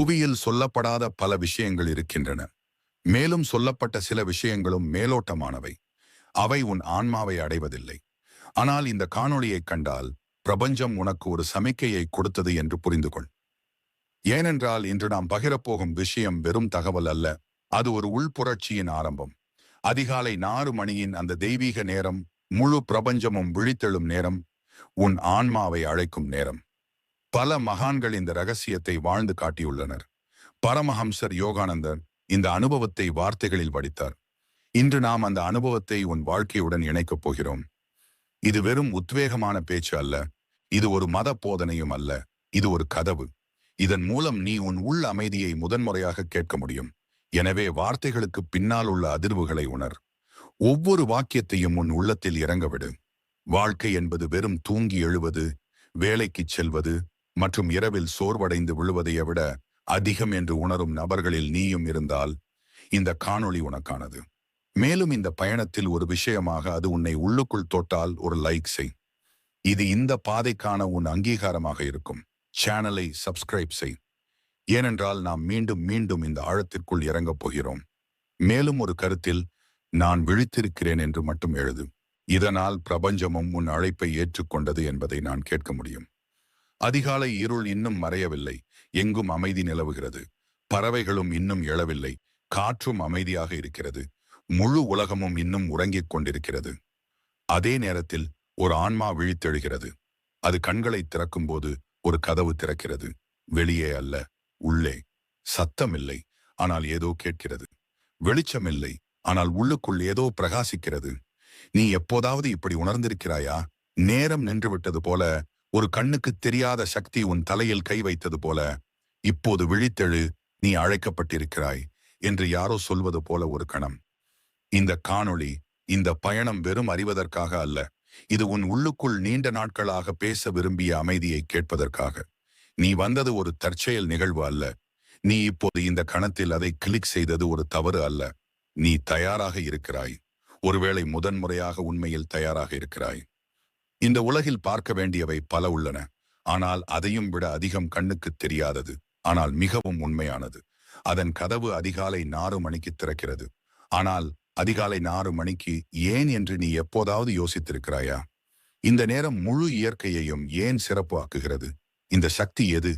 புவியில் சொல்லப்படாத பல விஷயங்கள் இருக்கின்றன. மேலும் சொல்லப்பட்ட சில விஷயங்களும் மேலோட்டமானவை. அவை உன் ஆன்மாவை அடைவதில்லை. ஆனால் இந்த காணொளியைக் கண்டால் பிரபஞ்சம் உனக்கு ஒரு சமிக்கையை கொடுத்தது என்று புரிந்து கொள் ஏனென்றால் இன்று நாம் பகிரப்போகும் விஷயம் வெறும் தகவல் அல்ல. அது ஒரு உள்புரட்சியின் ஆரம்பம். அதிகாலை நாறு மணியின் அந்த தெய்வீக நேரம் முழு பிரபஞ்சமும் விழித்தெழும் நேரம் உன் ஆன்மாவை அழைக்கும் நேரம். பல மகான்கள் இந்த ரகசியத்தை வாழ்ந்து காட்டியுள்ளனர். பரமஹம்சர் யோகானந்தர் இந்த அனுபவத்தை வார்த்தைகளில் வடித்தார். இன்று நாம் அந்த அனுபவத்தை உன் வாழ்க்கையுடன் இணைக்கப் போகிறோம். இது வெறும் உத்வேகமான பேச்சு அல்ல. இது ஒரு மத போதனையும் அல்ல. இது ஒரு கதவு. இதன் மூலம் நீ உன் உள் அமைதியை முதன்முறையாக கேட்க முடியும். எனவே வார்த்தைகளுக்கு பின்னால் உள்ள அதிர்வுகளை உணர். ஒவ்வொரு வாக்கியத்தையும் உன் உள்ளத்தில் இறங்கவிடு வாழ்க்கை என்பது வெறும் தூங்கி எழுவது வேலைக்குச் செல்வது மற்றும் இரவில் சோர்வடைந்து விழுவதைய விட அதிகம் என்று உணரும் நபர்களில் நீயும் இருந்தால் இந்த காணொளி உனக்கானது. மேலும் இந்த பயணத்தில் ஒரு விஷயமாக அது உன்னை உள்ளுக்குள் தொட்டால் ஒரு லைக் செய். இது இந்த பாதைக்கான உன் அங்கீகாரமாக இருக்கும். சேனலை சப்ஸ்கிரைப் செய். ஏனென்றால் நாம் மீண்டும் மீண்டும் இந்த ஆழத்திற்குள் இறங்கப் போகிறோம். மேலும் ஒரு கருத்தில் நான் விழித்திருக்கிறேன் என்று மட்டும் எழுது. இதனால் பிரபஞ்சமும் உன் அழைப்பை ஏற்றுக்கொண்டது என்பதை நான் கேட்க முடியும். அதிகாலை இருள் இன்னும் மறையவில்லை. எங்கும் அமைதி நிலவுகிறது. பறவைகளும் இன்னும் எழவில்லை. காற்றும் அமைதியாக இருக்கிறது. முழு உலகமும் இன்னும் உறங்கிக் கொண்டிருக்கிறது. அதே நேரத்தில் ஒரு ஆன்மா விழித்தெழுகிறது. அது கண்களை திறக்கும்போது ஒரு கதவு திறக்கிறது. வெளியே அல்ல உள்ளே. சத்தமில்லை ஆனால் ஏதோ கேட்கிறது. வெளிச்சமில்லை ஆனால் உள்ளுக்குள் ஏதோ பிரகாசிக்கிறது. நீ எப்போதாவது இப்படி உணர்ந்திருக்கிறாயா? நேரம் நின்றுவிட்டது போல ஒரு கண்ணுக்கு தெரியாத சக்தி உன் தலையில் கை வைத்தது போல இப்போது விழித்தெழு நீ அழைக்கப்பட்டிருக்கிறாய் என்று யாரோ சொல்வது போல ஒரு கணம். இந்த காணொளி இந்த பயணம் வெறும் அறிவதற்காக அல்ல இது உன் உள்ளுக்குள் நீண்ட நாட்களாக பேச விரும்பிய அமைதியை கேட்பதற்காக. நீ வந்தது ஒரு தற்செயல் நிகழ்வு அல்ல நீ இப்போது இந்த கணத்தில் அதை கிளிக் செய்தது ஒரு தவறு அல்ல நீ தயாராக இருக்கிறாய் ஒருவேளை முதன்முறையாக உண்மையில் தயாராக இருக்கிறாய். இந்த உலகில் பார்க்க வேண்டியவை பல உள்ளன. ஆனால் அதையும் விட அதிகம் கண்ணுக்கு தெரியாதது. ஆனால் மிகவும் உண்மையானது. அதன் கதவு அதிகாலை நாறு மணிக்கு திறக்கிறது. ஆனால் அதிகாலை நாறு மணிக்கு ஏன் என்று நீ எப்போதாவது யோசித்திருக்கிறாயா? இந்த நேரம் முழு இயற்கையையும் ஏன் சிறப்பு ஆக்குகிறது இந்த சக்தி எது?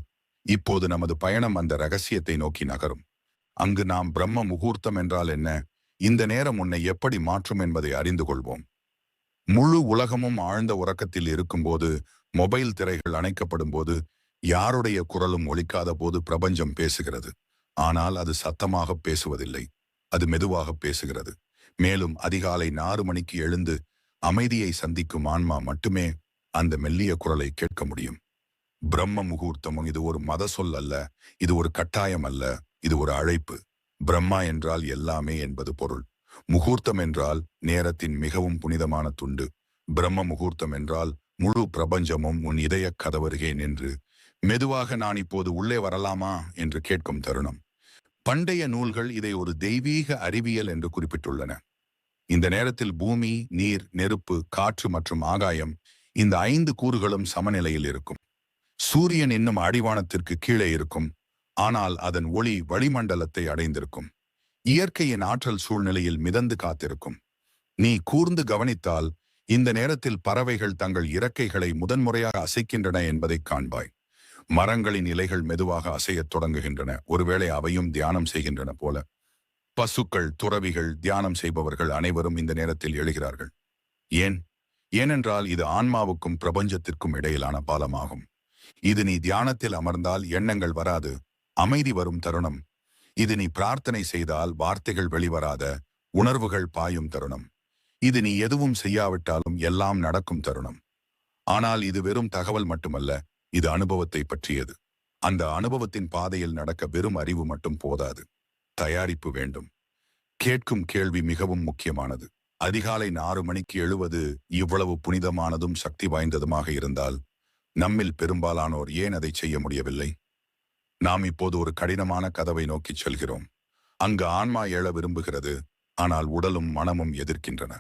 இப்போது நமது பயணம் அந்த ரகசியத்தை நோக்கி நகரும். அங்கு நாம் பிரம்ம முகூர்த்தம் என்றால் என்ன? இந்த நேரம் உன்னை எப்படி மாற்றும் என்பதை அறிந்து கொள்வோம். முழு உலகமும் ஆழ்ந்த உறக்கத்தில் இருக்கும்போது மொபைல் திரைகள் அணைக்கப்படும் போது யாருடைய குரலும் ஒலிக்காத போது பிரபஞ்சம் பேசுகிறது. ஆனால் அது சத்தமாக பேசுவதில்லை. அது மெதுவாக பேசுகிறது. மேலும் அதிகாலை நாறு மணிக்கு எழுந்து அமைதியை சந்திக்கும் ஆன்மா மட்டுமே அந்த மெல்லிய குரலை கேட்க முடியும். பிரம்ம முகூர்த்தமும் இது ஒரு மத சொல் அல்ல இது ஒரு கட்டாயம் அல்ல இது ஒரு அழைப்பு. பிரம்மா என்றால் எல்லாமே என்பது பொருள். முகூர்த்தம் என்றால் நேரத்தின் மிகவும் புனிதமான துண்டு. பிரம்ம முகூர்த்தம் என்றால் முழு பிரபஞ்சமும் உன் இதய கதவருகே நின்று மெதுவாக நான் இப்போது உள்ளே வரலாமா? என்று கேட்கும் தருணம். பண்டைய நூல்கள் இதை ஒரு தெய்வீக அறிவியல் என்று குறிப்பிட்டுள்ளன. இந்த நேரத்தில் பூமி நீர் நெருப்பு காற்று மற்றும் ஆகாயம் இந்த ஐந்து கூறுகளும் சமநிலையில் இருக்கும். சூரியன் இன்னும் அடிவானத்திற்கு கீழே இருக்கும். ஆனால் அதன் ஒளி வளிமண்டலத்தை அடைந்திருக்கும். இயற்கையின் ஆற்றல் சூழ்நிலையில் மிதந்து காத்திருக்கும். நீ கூர்ந்து கவனித்தால் இந்த நேரத்தில் பறவைகள் தங்கள் இறக்கைகளை முதன்முறையாக அசைக்கின்றன என்பதை காண்பாய். மரங்களின் இலைகள் மெதுவாக அசையத் தொடங்குகின்றன. ஒருவேளை அவையும் தியானம் செய்கின்றன போல. பசுக்கள் துறவிகள் தியானம் செய்பவர்கள் அனைவரும் இந்த நேரத்தில் எழுகிறார்கள். ஏன்? ஏனென்றால் இது ஆன்மாவுக்கும் பிரபஞ்சத்திற்கும் இடையிலான பாலமாகும். இது நீ தியானத்தில் அமர்ந்தால் எண்ணங்கள் வராது. அமைதி வரும் தருணம். இது நீ பிரார்த்தனை செய்தால் வார்த்தைகள் வெளிவராத உணர்வுகள் பாயும் தருணம். இது நீ எதுவும் செய்யாவிட்டாலும் எல்லாம் நடக்கும் தருணம். ஆனால் இது வெறும் தகவல் மட்டுமல்ல இது அனுபவத்தை பற்றியது. அந்த அனுபவத்தின் பாதையில் நடக்க வெறும் அறிவு மட்டும் போதாது. தயாரிப்பு வேண்டும். கேட்கும் கேள்வி மிகவும் முக்கியமானது. அதிகாலை ஆறு மணிக்கு எழுவது இவ்வளவு புனிதமானதும் சக்தி வாய்ந்ததுமாக இருந்தால் நம்மில் பெரும்பாலானோர் ஏன் அதை செய்ய முடியவில்லை? நாம் இப்போது ஒரு கடினமான கதவை நோக்கிச் செல்கிறோம். அங்கு ஆன்மா எழ விரும்புகிறது ஆனால் உடலும் மனமும் எதிர்க்கின்றன.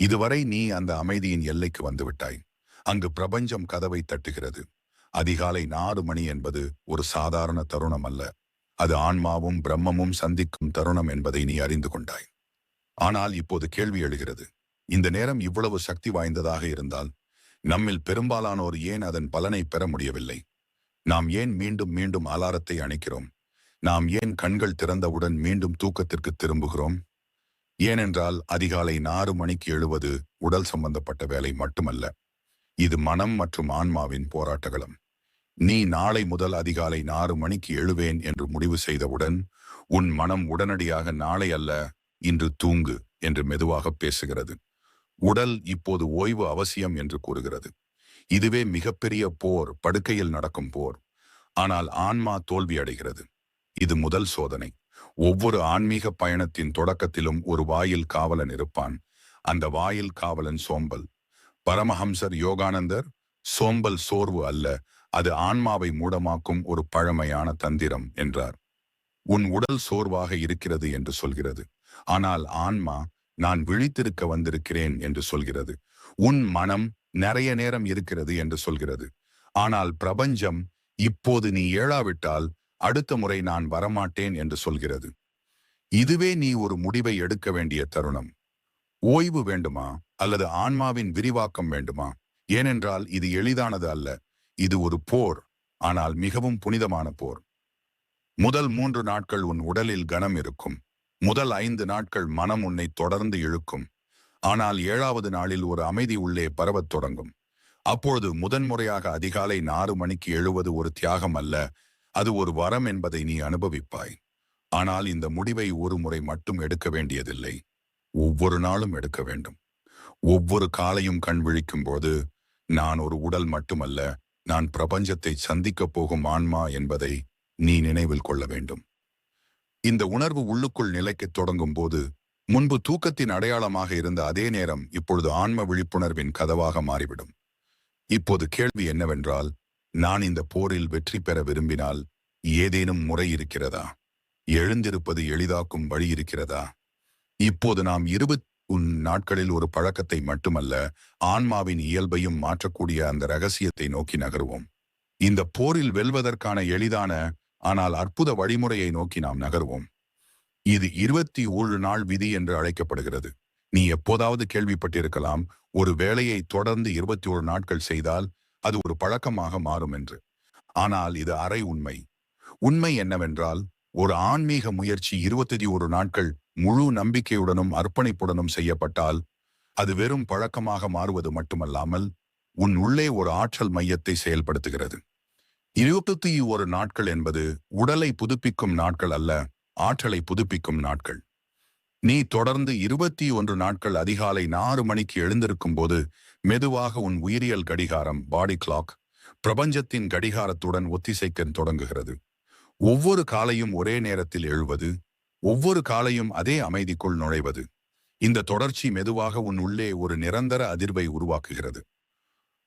இதுவரை நீ அந்த அமைதியின் எல்லைக்கு வந்துவிட்டாய். அங்கு பிரபஞ்சம் கதவை தட்டுகிறது. அதிகாலை நாலு மணி என்பது ஒரு சாதாரண தருணம் அல்ல. அது ஆன்மாவும் பிரம்மமும் சந்திக்கும் தருணம் என்பதை நீ அறிந்து கொண்டாய். ஆனால் இப்போது கேள்வி எழுகிறது. இந்த நேரம் இவ்வளவு சக்தி வாய்ந்ததாக இருந்தால் நம்மில் பெரும்பாலானோர் ஏன் அதன் பலனை பெற முடியவில்லை? நாம் ஏன் மீண்டும் மீண்டும் அலாரத்தை அணைக்கிறோம்? நாம் ஏன் கண்கள் திறந்தவுடன் மீண்டும் தூக்கத்திற்கு திரும்புகிறோம்? ஏனென்றால் அதிகாலை நாறு மணிக்கு எழுவது உடல் சம்பந்தப்பட்ட வேலை மட்டுமல்ல. இது மனம் மற்றும் ஆன்மாவின் போராட்டகளம். நீ நாளை முதல் அதிகாலை நாறு மணிக்கு எழுவேன் என்று முடிவு செய்தவுடன் உன் மனம் உடனடியாக நாளை அல்ல இன்று தூங்கு என்று மெதுவாக பேசுகிறது. உடல் இப்போது ஓய்வு அவசியம் என்று கூறுகிறது. இதுவே மிகப்பெரிய போர் படுக்கையில் நடக்கும் போர். ஆனால் ஆன்மா தோல்வி அடைகிறது. இது முதல் சோதனை. ஒவ்வொரு ஆன்மீக பயணத்தின் தொடக்கத்திலும் ஒரு வாயில் காவலன் இருப்பான். அந்த வாயில் காவலன் சோம்பல். பரமஹம்சர் யோகானந்தர் சோம்பல் சோர்வு அல்ல அது ஆன்மாவை மூடமாக்கும் ஒரு பழமையான தந்திரம் என்றார். உன் உடல் சோர்வாக இருக்கிறது என்று சொல்கிறது. ஆனால் ஆன்மா நான் விழித்திருக்க வந்திருக்கிறேன் என்று சொல்கிறது. உன் மனம் நிறைய நேரம் இருக்கிறது என்று சொல்கிறது. ஆனால் பிரபஞ்சம் இப்போது நீ ஏழாவிட்டால் அடுத்த முறை நான் வரமாட்டேன் என்று சொல்கிறது. இதுவே நீ ஒரு முடிவை எடுக்க வேண்டிய தருணம். ஓய்வு வேண்டுமா? அல்லது ஆன்மாவின் விரிவாக்கம் வேண்டுமா? ஏனென்றால் இது எளிதானது அல்ல. இது ஒரு போர். ஆனால் மிகவும் புனிதமான போர். முதல் மூன்று நாட்கள் உன் உடலில் கனம் இருக்கும். முதல் ஐந்து நாட்கள் மனம் உன்னை தொடர்ந்து இழுக்கும். ஆனால் ஏழாவது நாளில் ஒரு அமைதி உள்ளே பரவத் தொடங்கும். அப்பொழுது முதன்முறையாக அதிகாலை நாறு மணிக்கு எழுவது ஒரு தியாகம் அல்ல அது ஒரு வரம் என்பதை நீ அனுபவிப்பாய். ஆனால் இந்த முடிவை ஒரு முறை மட்டும் எடுக்க வேண்டியதில்லை. ஒவ்வொரு நாளும் எடுக்க வேண்டும். ஒவ்வொரு காலையும் கண் விழிக்கும் போது நான் ஒரு உடல் மட்டுமல்ல நான் பிரபஞ்சத்தை சந்திக்கப் போகும் ஆன்மா என்பதை நீ நினைவில் கொள்ள வேண்டும். இந்த உணர்வு உள்ளுக்குள் நிலைக்கத் தொடங்கும் போது முன்பு தூக்கத்தின் அடையாளமாக இருந்த அதே நேரம் இப்பொழுது ஆன்ம விழிப்புணர்வின் கதவாக மாறிவிடும். இப்போது கேள்வி என்னவென்றால் நான் இந்த போரில் வெற்றி பெற விரும்பினால் ஏதேனும் முறை இருக்கிறதா? எழுந்திருப்பது எளிதாக்கும் வழி இருக்கிறதா? இப்போது நாம் இருபத் உன் நாட்களில் ஒரு பழக்கத்தை மட்டுமல்ல ஆன்மாவின் இயல்பையும் மாற்றக்கூடிய அந்த ரகசியத்தை நோக்கி நகருவோம். இந்த போரில் வெல்வதற்கான எளிதான ஆனால் அற்புத வழிமுறையை நோக்கி நாம் நகர்வோம். இது இருபத்தி ஏழு நாள் விதி என்று அழைக்கப்படுகிறது. நீ எப்போதாவது கேள்விப்பட்டிருக்கலாம் ஒரு வேலையை தொடர்ந்து இருபத்தி ஒரு நாட்கள் செய்தால் அது ஒரு பழக்கமாக மாறும் என்று. ஆனால் இது அரை உண்மை. உண்மை என்னவென்றால் ஒரு ஆன்மீக முயற்சி இருபத்தி ஒரு நாட்கள் முழு நம்பிக்கையுடனும் அர்ப்பணிப்புடனும் செய்யப்பட்டால் அது வெறும் பழக்கமாக மாறுவது மட்டுமல்லாமல் உன் உள்ளே ஒரு ஆற்றல் மையத்தை செயல்படுத்துகிறது. இருபத்தி ஒரு நாட்கள் என்பது உடலை புதுப்பிக்கும் நாட்கள் அல்ல ஆற்றலை புதுப்பிக்கும் நாட்கள். நீ தொடர்ந்து இருபத்தி ஒன்று நாட்கள் அதிகாலை நாறு மணிக்கு எழுந்திருக்கும் போது மெதுவாக உன் உயிரியல் கடிகாரம் பாடி கிளாக் பிரபஞ்சத்தின் கடிகாரத்துடன் ஒத்திசைக்க தொடங்குகிறது. ஒவ்வொரு காலையும் ஒரே நேரத்தில் எழுவது ஒவ்வொரு காலையும் அதே அமைதிக்குள் நுழைவது. இந்த தொடர்ச்சி மெதுவாக உன் உள்ளே ஒரு நிரந்தர அதிர்வை உருவாக்குகிறது.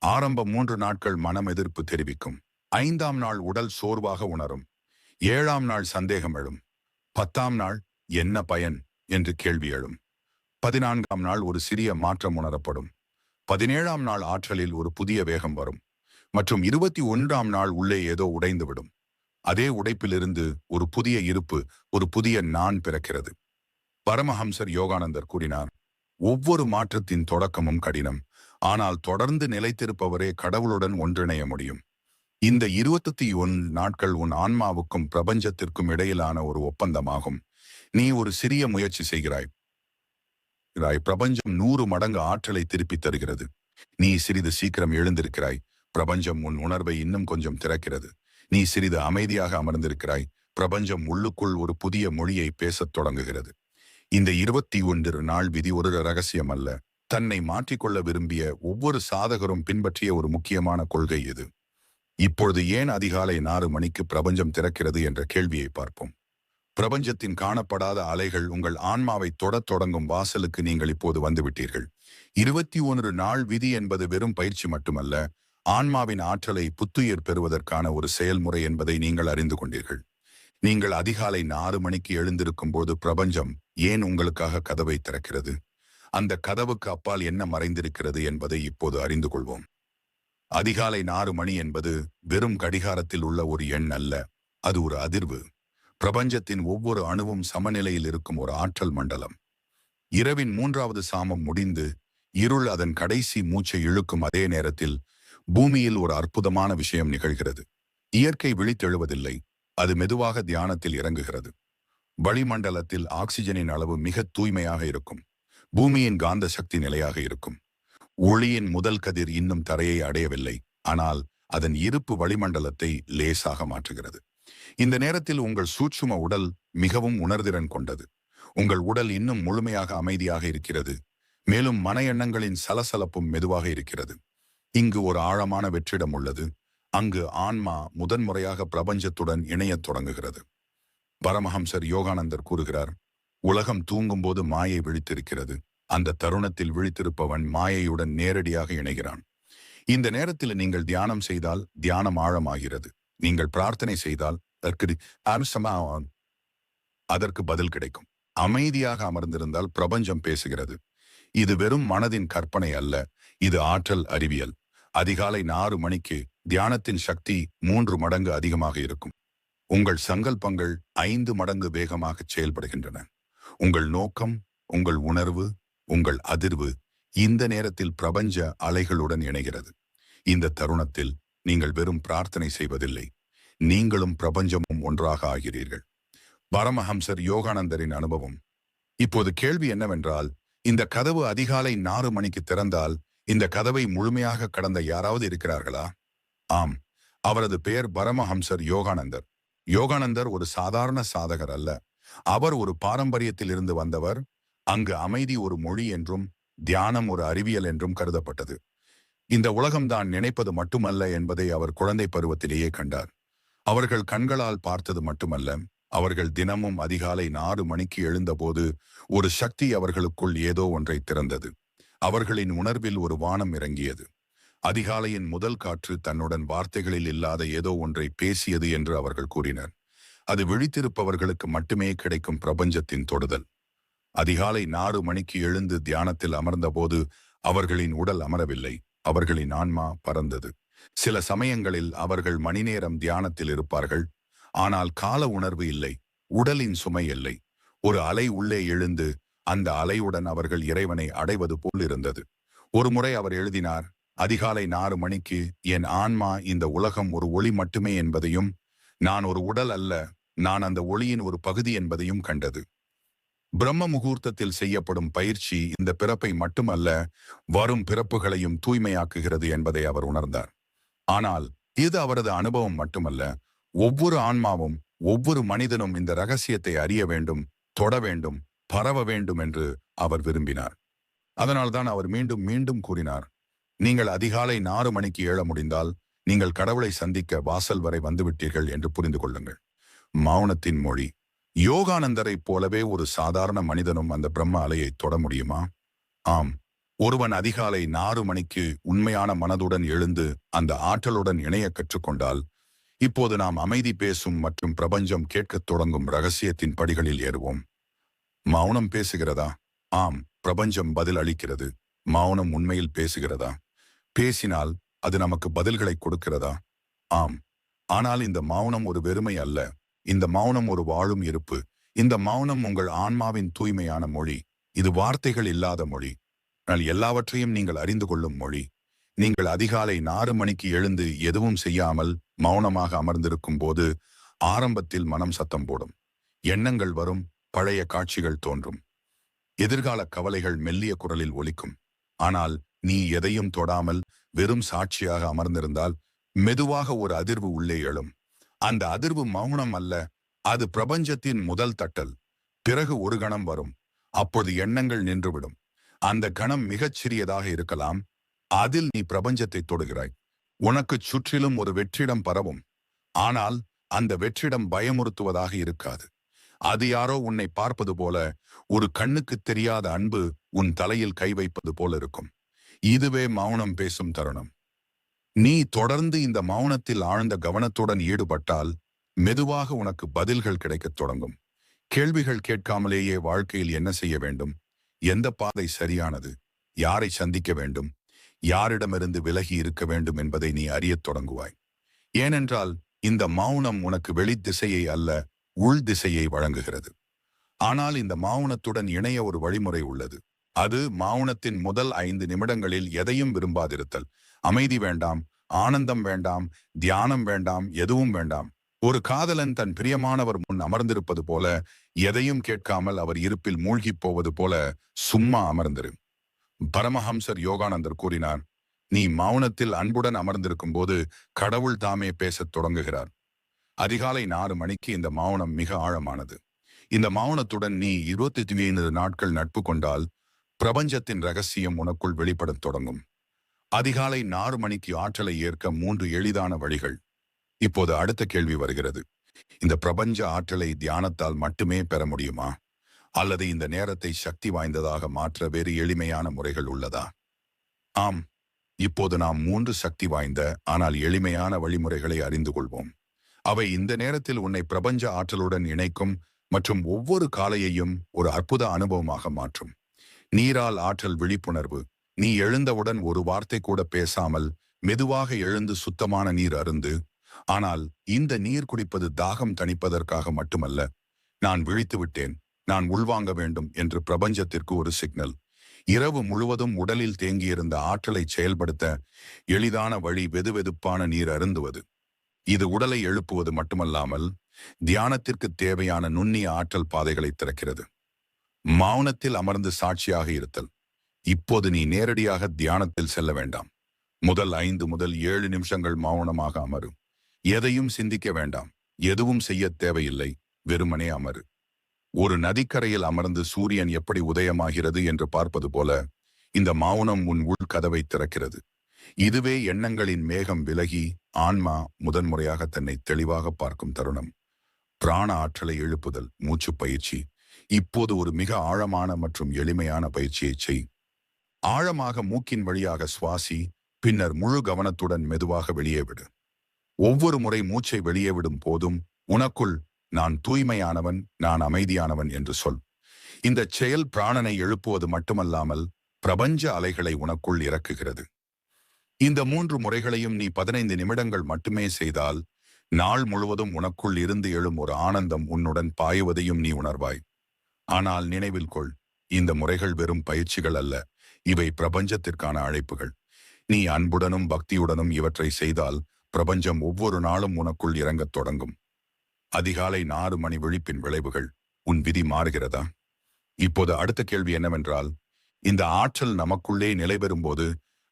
ஆரம்ப மூன்று நாட்கள் மனம் எதிர்ப்பு தெரிவிக்கும். ஐந்தாம் நாள் உடல் சோர்வாக உணரும். ஏழாம் நாள் சந்தேகம் எழும். பத்தாம் நாள் என்ன பயன்? என்று கேள்வி எழும். பதினான்காம் நாள் ஒரு சிறிய மாற்றம் உணரப்படும். பதினேழாம் நாள் ஆற்றலில் ஒரு புதிய வேகம் வரும். மற்றும் இருபத்தி ஒன்றாம் நாள் உள்ளே ஏதோ உடைந்துவிடும். அதே உடைப்பிலிருந்து ஒரு புதிய இருப்பு ஒரு புதிய நான் பிறக்கிறது. பரமஹம்சர் யோகானந்தர் கூறினார் ஒவ்வொரு மாற்றத்தின் தொடக்கமும் கடினம். ஆனால் தொடர்ந்து நிலைத்திருப்பவரே கடவுளுடன் ஒன்றிணைய முடியும். இந்த இருபத்தி ஒன் நாட்கள் உன் ஆன்மாவுக்கும் பிரபஞ்சத்திற்கும் இடையிலான ஒரு ஒப்பந்தமாகும். நீ ஒரு சிறிய முயற்சி செய்கிறாய். பிரபஞ்சம் நூறு மடங்கு ஆற்றலை திருப்பித் தருகிறது. நீ சிறிது சீக்கிரம் எழுந்திருக்கிறாய். பிரபஞ்சம் உன் உணர்வை இன்னும் கொஞ்சம் திறக்கிறது. நீ சிறிது அமைதியாக அமர்ந்திருக்கிறாய். பிரபஞ்சம் உள்ளுக்குள் ஒரு புதிய மொழியை பேசத் தொடங்குகிறது. இந்த இருபத்தி ஒன்று நாள் விதி ஒரு ரகசியம் அல்ல. தன்னை மாற்றிக்கொள்ள விரும்பிய ஒவ்வொரு சாதகரும் பின்பற்றிய ஒரு முக்கியமான கொள்கை இது. இப்பொழுது ஏன் அதிகாலை நாறு மணிக்கு பிரபஞ்சம் திறக்கிறது என்ற கேள்வியை பார்ப்போம். பிரபஞ்சத்தின் காணப்படாத அலைகள் உங்கள் ஆன்மாவை தொடத் தொடங்கும் வாசலுக்கு நீங்கள் இப்போது வந்துவிட்டீர்கள். இருபத்தி ஒன்று நாள் விதி என்பது வெறும் பயிற்சி மட்டுமல்ல ஆன்மாவின் ஆற்றலை புத்துயிர் பெறுவதற்கான ஒரு செயல்முறை என்பதை நீங்கள் அறிந்து கொண்டீர்கள். நீங்கள் அதிகாலை நாறு மணிக்கு எழுந்திருக்கும் போது பிரபஞ்சம் ஏன் உங்களுக்காக கதவை திறக்கிறது? அந்த கதவுக்கு அப்பால் என்ன மறைந்திருக்கிறது என்பதை இப்போது அறிந்து கொள்வோம். அதிகாலை நாறு மணி என்பது வெறும் கடிகாரத்தில் உள்ள ஒரு எண் அல்ல. அது ஒரு அதிர்வு. பிரபஞ்சத்தின் ஒவ்வொரு அணுவும் சமநிலையில் இருக்கும் ஒரு ஆற்றல் மண்டலம். இரவின் மூன்றாவது சாமம் முடிந்து இருள் அதன் கடைசி மூச்சை இழுக்கும் அதே நேரத்தில் பூமியில் ஒரு அற்புதமான விஷயம் நிகழ்கிறது. இயற்கை விழித்தெழுவதில்லை. அது மெதுவாக தியானத்தில் இறங்குகிறது. வளிமண்டலத்தில் ஆக்சிஜனின் அளவு மிக தூய்மையாக இருக்கும். பூமியின் காந்த சக்தி நிலையாக இருக்கும். ஒளியின் முதல் கதிர் இன்னும் தரையை அடையவில்லை. ஆனால் அதன் இருப்பு வளிமண்டலத்தை லேசாக மாற்றுகிறது. இந்த நேரத்தில் உங்கள் சூட்சும உடல் மிகவும் உணர்திறன் கொண்டது. உங்கள் உடல் இன்னும் முழுமையாக அமைதியாக இருக்கிறது. மேலும் மன எண்ணங்களின் சலசலப்பும் மெதுவாக இருக்கிறது. இங்கு ஒரு ஆழமான வெற்றிடம் உள்ளது. அங்கு ஆன்மா முதன்முறையாக பிரபஞ்சத்துடன் இணையத் தொடங்குகிறது. பரமஹம்சர் யோகானந்தர் கூறுகிறார் உலகம் தூங்கும்போது மாயை விழித்திருக்கிறது. அந்த தருணத்தில் விழித்திருப்பவன் மாயையுடன் நேரடியாக இணைகிறான். இந்த நேரத்தில் நீங்கள் தியானம் செய்தால் தியானம் ஆழமாகிறது. நீங்கள் பிரார்த்தனை செய்தால் அதற்கு பதில் கிடைக்கும். அமைதியாக அமர்ந்திருந்தால் பிரபஞ்சம் பேசுகிறது. இது வெறும் மனதின் கற்பனை அல்ல இது ஆற்றல் அறிவியல். அதிகாலை நாறு மணிக்கு தியானத்தின் சக்தி மூன்று மடங்கு அதிகமாக இருக்கும். உங்கள் சங்கல்பங்கள் ஐந்து மடங்கு வேகமாக செயல்படுகின்றன. உங்கள் நோக்கம் உங்கள் உணர்வு உங்கள் அதிர்வு இந்த நேரத்தில் பிரபஞ்ச அலைகளுடன் இணைகிறது. இந்த தருணத்தில் நீங்கள் வெறும் பிரார்த்தனை செய்வதில்லை. நீங்களும் பிரபஞ்சமும் ஒன்றாக ஆகிறீர்கள். பரமஹம்சர் யோகானந்தரின் அனுபவம். இப்போது கேள்வி என்னவென்றால் இந்த கதவு அதிகாலை நாறு மணிக்கு திறந்தால் இந்த கதவை முழுமையாக கடந்த யாராவது இருக்கிறார்களா? ஆம் அவரது பெயர் பரமஹம்சர் யோகானந்தர். யோகானந்தர் ஒரு சாதாரண சாதகர் அல்ல. அவர் ஒரு பாரம்பரியத்தில் இருந்து வந்தவர். அங்கு அமைதி ஒரு மொழி என்றும் தியானம் ஒரு அறிவியல் என்றும் கருதப்பட்டது. இந்த உலகம்தான் நினைப்பது மட்டுமல்ல என்பதை அவர் குழந்தை பருவத்திலேயே கண்டார். அவர்கள் கண்களால் பார்த்தது மட்டுமல்ல அவர்கள் தினமும் அதிகாலை நாறு மணிக்கு எழுந்தபோது ஒரு சக்தி அவர்களுக்குள் ஏதோ ஒன்றை திறந்தது. அவர்களின் உணர்வில் ஒரு வானம் இறங்கியது. அதிகாலையின் முதல் காற்று தன்னுடன் வார்த்தைகளில் இல்லாத ஏதோ ஒன்றை பேசியது என்று அவர்கள் கூறினர். அது விழித்திருப்பவர்களுக்கு மட்டுமே கிடைக்கும் பிரபஞ்சத்தின் தொடுதல். அதிகாலை நாறு மணிக்கு எழுந்து தியானத்தில் அமர்ந்தபோது அவர்களின் உடல் அமரவில்லை. அவர்களின் ஆன்மா பறந்தது. சில சமயங்களில் அவர்கள் மணிநேரம் தியானத்தில் இருப்பார்கள். ஆனால் கால உணர்வு இல்லை. உடலின் சுமை இல்லை. ஒரு அலை உள்ளே எழுந்து அந்த அலையுடன் அவர்கள் இறைவனை அடைவது போல் இருந்தது. ஒரு முறை அவர் எழுதினார் அதிகாலை நாறு மணிக்கு என் ஆன்மா இந்த உலகம் ஒரு ஒளி மட்டுமே என்பதையும் நான் ஒரு உடல் அல்ல நான் அந்த ஒளியின் ஒரு பகுதி என்பதையும் கண்டது. பிரம்ம முகூர்த்தத்தில் செய்யப்படும் பயிற்சி இந்த பிறப்பை மட்டுமல்ல வரும் பிறப்புகளையும் தூய்மையாக்குகிறது என்பதை அவர் உணர்ந்தார். ஆனால் இது அவரது அனுபவம் மட்டுமல்ல ஒவ்வொரு ஆன்மாவும் ஒவ்வொரு மனிதனும் இந்த ரகசியத்தை அறிய வேண்டும் தொட வேண்டும் பரவ வேண்டும் என்று அவர் விரும்பினார். அதனால்தான் அவர் மீண்டும் மீண்டும் கூறினார் நீங்கள் அதிகாலை நாறு மணிக்கு எழ முடிந்தால் நீங்கள் கடவுளை சந்திக்க வாசல் வரை வந்துவிட்டீர்கள் என்று புரிந்து கொள்ளுங்கள். மௌனத்தின் மொழி. யோகானந்தரைப் போலவே ஒரு சாதாரண மனிதனும் அந்த பிரம்ம அலையை தொட முடியுமா? ஆம். ஒருவன் அதிகாலை நாறு மணிக்கு உண்மையான மனதுடன் எழுந்து அந்த ஆற்றலுடன் இணைய கற்றுக்கொண்டால் இப்போது நாம் அமைதி பேசும் மற்றும் பிரபஞ்சம் கேட்கத் தொடங்கும் ரகசியத்தின் படிகளில் ஏறுவோம். மௌனம் பேசுகிறதா? ஆம் பிரபஞ்சம் பதில் அளிக்கிறது. மௌனம் உண்மையில் பேசுகிறதா? பேசினால் அது நமக்கு பதில்களை கொடுக்கிறதா? ஆம். ஆனால் இந்த மௌனம் ஒரு வெறுமை அல்ல. இந்த மௌனம் ஒரு வாழும் இருப்பு. இந்த மௌனம் உங்கள் ஆன்மாவின் தூய்மையான மொழி. இது வார்த்தைகள் இல்லாத மொழி. ஆனால் எல்லாவற்றையும் நீங்கள் அறிந்து கொள்ளும் மொழி. நீங்கள் அதிகாலை நாறு மணிக்கு எழுந்து எதுவும் செய்யாமல் மௌனமாக அமர்ந்திருக்கும் போது ஆரம்பத்தில் மனம் சத்தம் போடும். எண்ணங்கள் வரும் பழைய காட்சிகள் தோன்றும். எதிர்கால கவலைகள் மெல்லிய குரலில் ஒலிக்கும். ஆனால் நீ எதையும் தொடாமல் வெறும் சாட்சியாக அமர்ந்திருந்தால் மெதுவாக ஒரு அதிர்வு உள்ளே எழும். அந்த அதிர்வு மௌனம் அல்ல அது பிரபஞ்சத்தின் முதல் தட்டல். பிறகு ஒரு கணம் வரும் அப்போது எண்ணங்கள் நின்றுவிடும். அந்த கணம் மிகச் சிறியதாக இருக்கலாம் அதில் நீ பிரபஞ்சத்தை தொடுகிறாய். உனக்கு சுற்றிலும் ஒரு வெற்றிடம் பரவும் ஆனால் அந்த வெற்றிடம் பயமுறுத்துவதாக இருக்காது. அது யாரோ உன்னை பார்ப்பது போல ஒரு கண்ணுக்கு தெரியாத அன்பு உன் தலையில் கை வைப்பது போல இருக்கும். இதுவே மௌனம் பேசும் தருணம். நீ தொடர்ந்து இந்த மௌனத்தில் ஆழ்ந்த கவனத்துடன் ஈடுபட்டால் மெதுவாக உனக்கு பதில்கள் கிடைக்கத் தொடங்கும். கேள்விகள் கேட்காமலேயே வாழ்க்கையில் என்ன செய்ய வேண்டும்? எந்த பாதை சரியானது? யாரை சந்திக்க வேண்டும்? யாரிடமிருந்து விலகி இருக்க வேண்டும் என்பதை நீ அறியத் தொடங்குவாய். ஏனென்றால் இந்த மௌனம் உனக்கு வெளி திசையை அல்ல உள் திசையை வழங்குகிறது. ஆனால் இந்த மௌனத்துடன் இணைய ஒரு வழிமுறை உள்ளது. அது மௌனத்தின் முதல் ஐந்து நிமிடங்களில் எதையும் விரும்பாதிருத்தல். அமைதி வேண்டாம் ஆனந்தம் வேண்டாம் தியானம் வேண்டாம் எதுவும் வேண்டாம். ஒரு காதலன் தன் பிரியமானவர் முன் அமர்ந்திருப்பது போல எதையும் கேட்காமல் அவர் இருப்பில் மூழ்கிப் போவது போல சும்மா அமர்ந்திரு. பரமஹம்சர் யோகானந்தர் கூறினார் நீ மௌனத்தில் அன்புடன் அமர்ந்திருக்கும் போது கடவுள் தாமே பேசத் தொடங்குகிறார். அதிகாலை நாலு மணிக்கு இந்த மௌனம் மிக ஆழமானது. இந்த மௌனத்துடன் நீ இருபத்தி ஐந்து நாட்கள் நட்பு கொண்டால் பிரபஞ்சத்தின் ரகசியம் உனக்குள் வெளிப்படத் தொடங்கும். அதிகாலை நாறு மணிக்கு ஆற்றலை ஏற்க மூன்று எளிதான வழிகள். இப்போது அடுத்த கேள்வி வருகிறது. இந்த பிரபஞ்ச ஆற்றலை தியானத்தால் மட்டுமே பெற முடியுமா? அல்லது இந்த நேரத்தை சக்தி வாய்ந்ததாக மாற்ற வேறு எளிமையான முறைகள் உள்ளதா? ஆம் இப்போது நாம் மூன்று சக்தி வாய்ந்த ஆனால் எளிமையான வழிமுறைகளை அறிந்து கொள்வோம். அவை இந்த நேரத்தில் உன்னை பிரபஞ்ச ஆற்றலுடன் இணைக்கும் மற்றும் ஒவ்வொரு காலையையும் ஒரு அற்புத அனுபவமாக மாற்றும். நீரால் ஆற்றல் விழிப்புணர்வு நீ எழுந்தவுடன் ஒரு வார்த்தை கூட பேசாமல் மெதுவாக எழுந்து சுத்தமான நீர் அருந்து ஆனால் இந்த நீர் குடிப்பது தாகம் தணிப்பதற்காக மட்டுமல்ல நான் விழித்து விட்டேன் நான் உள்வாங்க வேண்டும் என்று பிரபஞ்சத்திற்கு ஒரு சிக்னல். இரவு முழுவதும் உடலில் தேங்கியிருந்த ஆற்றலை செயல்படுத்த எளிதான வழி வெதுவெதுப்பான நீர் அருந்துவது. இது உடலை எழுப்புவது மட்டுமல்லாமல் தியானத்திற்கு தேவையான நுண்ணிய ஆற்றல் பாதைகளை திறக்கிறது. மௌனத்தில் அமர்ந்து சாட்சியாக இருத்தல். இப்போது நீ நேரடியாக தியானத்தில் செல்ல வேண்டாம். முதல் ஐந்து முதல் ஏழு நிமிஷங்கள் மௌனமாக அமரு. எதையும் சிந்திக்க வேண்டாம். எதுவும் செய்ய தேவையில்லை. வெறுமனே அமரு. ஒரு நதிக்கரையில் அமர்ந்து சூரியன் எப்படி உதயமாகிறது என்று பார்ப்பது போல இந்த மௌனம் உன் உள்கதவை திறக்கிறது. இதுவே எண்ணங்களின் மேகம் விலகி ஆன்மா முதன்முறையாக தன்னை தெளிவாக பார்க்கும் தருணம். பிராண ஆற்றலை எழுப்புதல் மூச்சு பயிற்சி. இப்போது ஒரு மிக ஆழமான மற்றும் எளிமையான பயிற்சியை செய். ஆழமாக மூக்கின் வழியாக சுவாசி பின்னர் முழு கவனத்துடன் மெதுவாக வெளியே விடு. ஒவ்வொரு முறை மூச்சை வெளியே விடும் போதும் உனக்குள் நான் தூய்மையானவன் நான் அமைதியானவன் என்று சொல். இந்த செயல் பிராணனை எழுப்புவது மட்டுமல்லாமல் பிரபஞ்ச அலைகளை உனக்குள் இறக்குகிறது. இந்த மூன்று முறைகளையும் நீ பதினைந்து நிமிடங்கள் மட்டுமே செய்தால் நாள் முழுவதும் உனக்குள் இருந்து எழும் ஒரு ஆனந்தம் உன்னுடன் பாயுவதையும் நீ உணர்வாய். ஆனால் நினைவில் கொள் இந்த முறைகள் வெறும் பயிற்சிகள் அல்ல. இவை பிரபஞ்சத்திற்கான அழைப்புகள். நீ அன்புடனும் பக்தியுடனும் இவற்றை செய்தால் பிரபஞ்சம் ஒவ்வொரு நாளும் உனக்குள் இறங்கத் தொடங்கும். அதிகாலை நாறு மணி விழிப்பின் விளைவுகள் உன் விதி மாறுகிறதா? இப்போது அடுத்த கேள்வி என்னவென்றால் இந்த ஆற்றல் நமக்குள்ளே நிலை பெறும்போது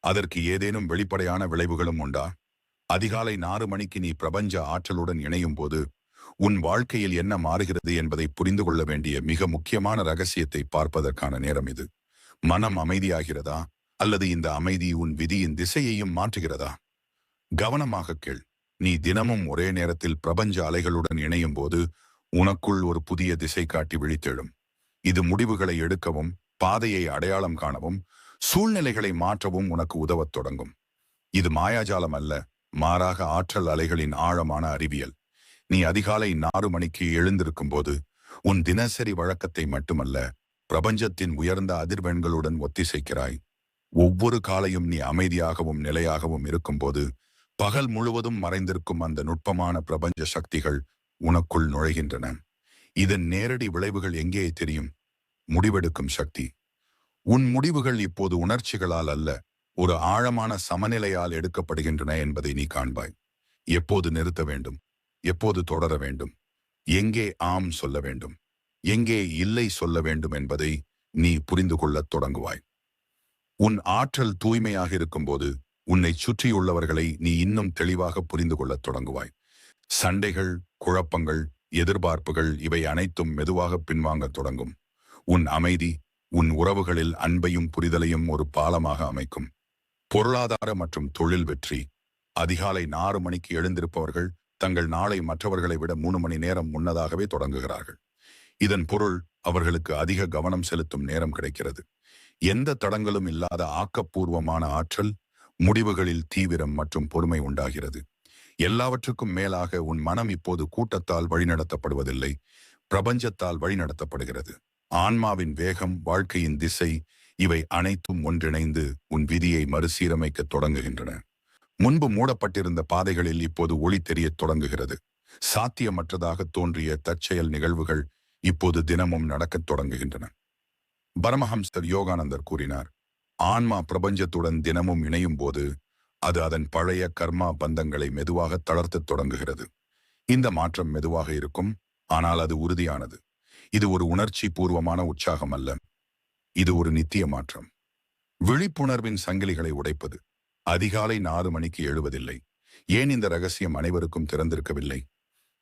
அதற்கு ஏதேனும் வெளிப்படையான விளைவுகளும் உண்டா? அதிகாலை நாறு மணிக்கு நீ பிரபஞ்ச ஆற்றலுடன் இணையும் போது உன் வாழ்க்கையில் என்ன மாறுகிறது என்பதை புரிந்து கொள்ள வேண்டிய மிக முக்கியமான ரகசியத்தை பார்ப்பதற்கான நேரம் இது. மனம் அமைதியாகிறதா? அல்லது இந்த அமைதி உன் விதியின் திசையையும் மாற்றுகிறதா? கவனமாக கேள். நீ தினமும் ஒரே நேரத்தில் பிரபஞ்ச அலைகளுடன் இணையும் போது உனக்குள் ஒரு புதிய திசை காட்டி விழித்தெழும் இது முடிவுகளை எடுக்கவும் பாதையை அடையாளம் காணவும் சூழ்நிலைகளை மாற்றவும் உனக்கு உதவத் தொடங்கும். இது மாயாஜாலம் அல்ல மாறாக ஆற்றல் அலைகளின் ஆழமான அறிவியல். நீ அதிகாலை நாறு மணிக்கு எழுந்திருக்கும் போது உன் தினசரி வழக்கத்தை மட்டுமல்ல பிரபஞ்சத்தின் உயர்ந்த அதிர்வெண்களுடன் ஒத்திசைக்கிறாய். ஒவ்வொரு காலையும் நீ அமைதியாகவும் நிலையாகவும் இருக்கும்போது பகல் முழுவதும் மறைந்திருக்கும் அந்த நுட்பமான பிரபஞ்ச சக்திகள் உனக்குள் நுழைகின்றன. இதன் நேரடி விளைவுகள் எங்கே தெரியும்? முடிவெடுக்கும் சக்தி. உன் முடிவுகள் இப்போது உணர்ச்சிகளால் அல்ல ஒரு ஆழமான சமநிலையால் எடுக்கப்படுகின்றன என்பதை நீ காண்பாய். எப்போது நிறுத்த வேண்டும்? எப்போது தொடர வேண்டும்? எங்கே ஆம் சொல்ல வேண்டும்? எங்கே இல்லை சொல்ல வேண்டும் என்பதை நீ புரிந்து கொள்ளத் தொடங்குவாய். உன் ஆற்றல் தூய்மையாக இருக்கும்போது உன்னை சுற்றியுள்ளவர்களை நீ இன்னும் தெளிவாக புரிந்து கொள்ளத் தொடங்குவாய். சண்டைகள் குழப்பங்கள் எதிர்பார்ப்புகள் இவை அனைத்தும் மெதுவாக பின்வாங்கத் தொடங்கும். உன் அமைதி உன் உறவுகளில் அன்பையும் புரிதலையும் ஒரு பாலமாக அமைக்கும். பொருளாதார மற்றும் தொழில் வெற்றி. அதிகாலை நாறு மணிக்கு எழுந்திருப்பவர்கள் தங்கள் நாளை மற்றவர்களை விட மூணு மணி நேரம் முன்னதாகவே தொடங்குகிறார்கள். இதன் பொருள் அவர்களுக்கு அதிக கவனம் செலுத்தும் நேரம் கிடைக்கிறது. எந்த தடங்களும் இல்லாத ஆக்கப்பூர்வமான ஆற்றல் முடிவுகளில் தீவிரம் மற்றும் பொறுமை உண்டாகிறது. எல்லாவற்றுக்கும் மேலாக உன் மனம் இப்போது கூட்டத்தால் வழிநடத்தப்படுவதில்லை பிரபஞ்சத்தால் வழிநடத்தப்படுகிறது. ஆன்மாவின் வேகம் வாழ்க்கையின் திசை இவை அனைத்தும் ஒன்றிணைந்து உன் விதியை மறுசீரமைக்க தொடங்குகின்றன. முன்பு மூடப்பட்டிருந்த பாதைகளில் இப்போது ஒளி தெரியத் தொடங்குகிறது. சாத்தியமற்றதாக தோன்றிய தற்செயல் நிகழ்வுகள் இப்போது தினமும் நடக்கத் தொடங்குகின்றன. பரமஹம்சர் யோகானந்தர் கூறினார் ஆன்மா பிரபஞ்சத்துடன் தினமும் இணையும் போது அது அதன் பழைய கர்மா பந்தங்களை மெதுவாக தளர்த்தத் தொடங்குகிறது. இந்த மாற்றம் மெதுவாக இருக்கும் ஆனால் அது உறுதியானது. இது ஒரு உணர்ச்சி பூர்வமான உற்சாகம் அல்ல. இது ஒரு நித்திய மாற்றம். விழிப்புணர்வின் சங்கிலிகளை உடைப்பது. அதிகாலை நாலு மணிக்கு எழுவதில்லை. ஏன் இந்த ரகசியம் அனைவருக்கும் திறந்திருக்கவில்லை?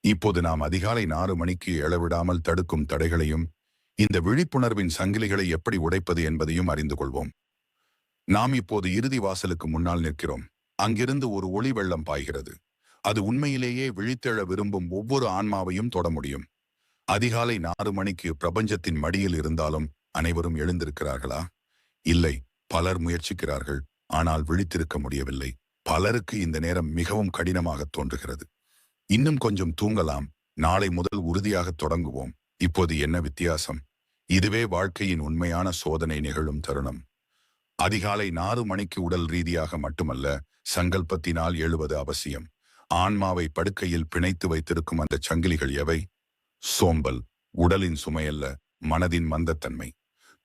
இப்போது நாம் அதிகாலை நாலு மணிக்கு எழவிடாமல் தடுக்கும் தடைகளையும் இந்த விழிப்புணர்வின் சங்கிலிகளை எப்படி உடைப்பது என்பதையும் அறிந்து கொள்வோம். நாம் இப்போது இறுதி வாசலுக்கு முன்னால் நிற்கிறோம். அங்கிருந்து ஒரு ஒளி வெள்ளம் பாய்கிறது. அது உண்மையிலேயே விழித்தெழ விரும்பும் ஒவ்வொரு ஆன்மாவையும் தொட முடியும். அதிகாலை நாலு மணிக்கு பிரபஞ்சத்தின் மடியில் இருந்தாலும் அனைவரும் எழுந்திருக்கிறார்களா? இல்லை பலர் முயற்சிக்கிறார்கள் ஆனால் விழித்திருக்க முடியவில்லை. பலருக்கு இந்த நேரம் மிகவும் கடினமாக தோன்றுகிறது. இன்னும் கொஞ்சம் தூங்கலாம். நாளை முதல் உறுதியாக தொடங்குவோம். இப்போது என்ன வித்தியாசம்? இதுவே வாழ்க்கையின் உண்மையான சோதனை நிகழும் தருணம். அதிகாலை நாலு மணிக்கு உடல் ரீதியாக மட்டுமல்ல சங்கல்பத்தினால் எழுவது அவசியம். ஆன்மாவை படுக்கையில் பிணைத்து வைத்திருக்கும் அந்த சங்கிலிகள் எவை? சோம்பல் உடலின் சுமையல்ல மனதின் மந்தத்தன்மை.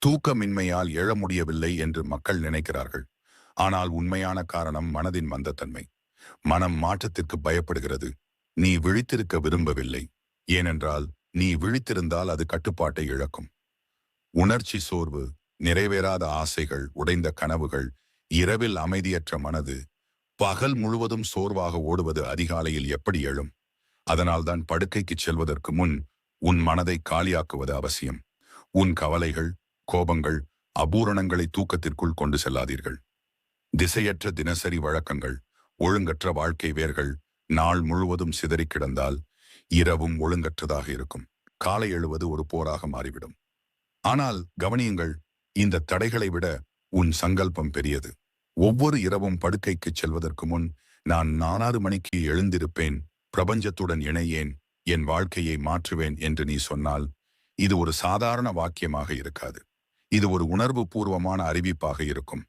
தூக்கமின்மையால் எழ முடியவில்லை என்று மக்கள் நினைக்கிறார்கள். ஆனால் உண்மையான காரணம் மனதின் மந்தத்தன்மை. மனம் மாற்றத்திற்கு பயப்படுகிறது. நீ விழித்திருக்க விரும்பவில்லை. ஏனென்றால் நீ விழித்திருந்தால் அது கட்டுப்பாட்டை இழக்கும். உணர்ச்சி சோர்வு நிறைவேறாத ஆசைகள் உடைந்த கனவுகள் இரவில் அமைதியற்ற மனது பகல் முழுவதும் சோர்வாக ஓடுவது அதிகாலையில் எப்படி எழும்? அதனால்தான் படுக்கைக்கு செல்வதற்கு முன் உன் மனதை காலியாக்குவது அவசியம். உன் கவலைகள் கோபங்கள் அபூரணங்களை தூக்கத்திற்குள் கொண்டு செல்லாதீர்கள். திசையற்ற தினசரி வழக்கங்கள் ஒழுங்கற்ற வாழ்க்கை வேர்கள் நாள் முழுவதும் சிதறி கிடந்தால் இரவும் ஒழுங்கற்றதாக இருக்கும். காலை எழுவது ஒரு போராக மாறிவிடும். ஆனால் கவனியுங்கள் இந்த தடைகளை விட உன் சங்கல்பம் பெரியது. ஒவ்வொரு இரவும் படுக்கைக்கு செல்வதற்கு முன் நான் நானாறு மணிக்கு எழுந்திருப்பேன் பிரபஞ்சத்துடன் இணையேன் என் வாழ்க்கையை மாற்றுவேன் என்று நீ சொன்னால் இது ஒரு சாதாரண வாக்கியமாக இருக்காது. இது ஒரு உணர்வு பூர்வமான அறிவிப்பாக இருக்கும்.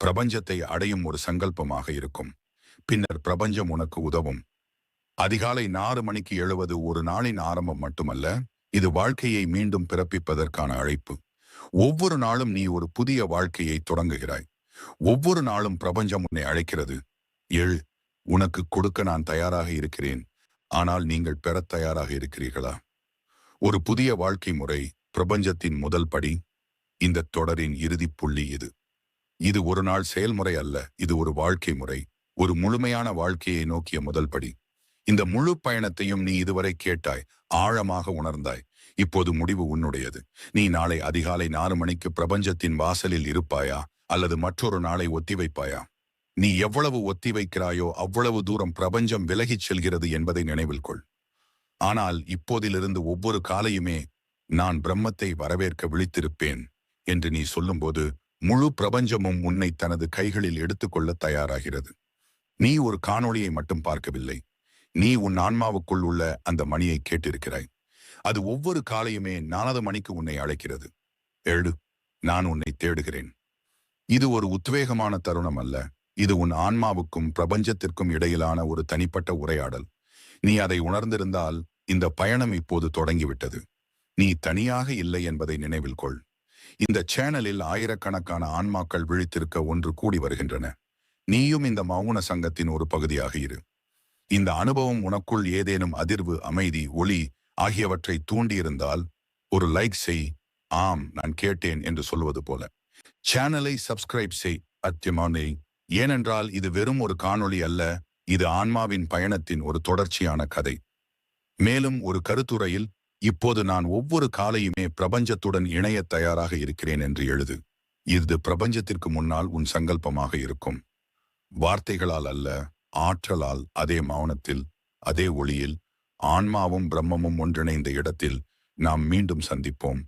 பிரபஞ்சத்தை அடையும் ஒரு சங்கல்பமாக இருக்கும். பின்னர் பிரபஞ்சம் உனக்கு உதவும். அதிகாலை நாலு மணிக்கு எழுவது ஒரு நாளின் ஆரம்பம் மட்டுமல்ல இது வாழ்க்கையை மீண்டும் பிறப்பிப்பதற்கான அழைப்பு. ஒவ்வொரு நாளும் நீ ஒரு புதிய வாழ்க்கையை தொடங்குகிறாய். ஒவ்வொரு நாளும் பிரபஞ்சம் உன்னை அழைக்கிறது. எழு உனக்கு கொடுக்க நான் தயாராக இருக்கிறேன். ஆனால் நீங்கள் பெறத் தயாராக இருக்கிறீர்களா? ஒரு புதிய வாழ்க்கை முறை பிரபஞ்சத்தின் முதல் படி. இந்த தொடரின் இறுதிப் புள்ளி இது. இது ஒரு நாள் செயல்முறை அல்ல இது ஒரு வாழ்க்கை முறை. ஒரு முழுமையான வாழ்க்கையை நோக்கிய முதல் படி. இந்த முழு பயணத்தையும் நீ இதுவரை கேட்டாய் ஆழமாக உணர்ந்தாய். இப்போது முடிவு உன்னுடையது. நீ நாளை அதிகாலை நாலு மணிக்கு பிரபஞ்சத்தின் வாசலில் இருப்பாயா அல்லது மற்றொரு நாளை ஒத்திவைப்பாயா நீ எவ்வளவு ஒத்திவைக்கிறாயோ அவ்வளவு தூரம் பிரபஞ்சம் விலகிச் செல்கிறது என்பதை நினைவில் கொள். ஆனால் இப்போதிலிருந்து ஒவ்வொரு காலையுமே நான் பிரம்மத்தை வரவேற்க விழித்திருப்பேன் என்று நீ சொல்லும்போது முழு பிரபஞ்சமும் உன்னை தனது கைகளில் எடுத்துக்கொள்ள தயாராகிறது. நீ ஒரு காணொளியை மட்டும் பார்க்கவில்லை. நீ உன் ஆன்மாவுக்குள் உள்ள அந்த மணியை கேட்டிருக்கிறாய். அது ஒவ்வொரு காலையுமே நானது மணிக்கு உன்னை அழைக்கிறது. எழு நான் உன்னை தேடுகிறேன். இது ஒரு உத்வேகமான தருணம் அல்ல. இது உன் ஆன்மாவுக்கும் பிரபஞ்சத்திற்கும் இடையிலான ஒரு தனிப்பட்ட உரையாடல். நீ அதை உணர்ந்திருந்தால் இந்த பயணம் இப்போது தொடங்கிவிட்டது. நீ தனியாக இல்லை என்பதை நினைவில் கொள். இந்த சேனலில் ஆயிரக்கணக்கான ஆன்மாக்கள் விழித்திருக்க ஒன்று கூடி வருகின்றன. நீயும் இந்த மௌன சங்கத்தின் ஒரு பகுதியாக இரு. இந்த அனுபவம் உனக்குள் ஏதேனும் அதிர்வு அமைதி ஒளி ஆகியவற்றை தூண்டியிருந்தால் ஒரு லைக் செய். ஆம் நான் கேட்டேன் என்று சொல்வது போல. சேனலை சப்ஸ்கிரைப் செய் அத்தியமானே ஏனென்றால் இது வெறும் ஒரு காணொளி அல்ல இது ஆன்மாவின் பயணத்தின் ஒரு தொடர்ச்சியான கதை. மேலும் ஒரு கருத்துரையில் இப்போது நான் ஒவ்வொரு காலையுமே பிரபஞ்சத்துடன் இணைய தயாராக இருக்கிறேன் என்று எழுது. இது பிரபஞ்சத்திற்கு முன்னால் உன் சங்கல்பமாக இருக்கும். வார்த்தைகளால் அல்ல ஆற்றலால் அதே மௌனத்தில் அதே ஒளியில் ஆன்மாவும் பிரம்மமும் ஒன்றிணைந்த இடத்தில் நாம் மீண்டும் சந்திப்போம்.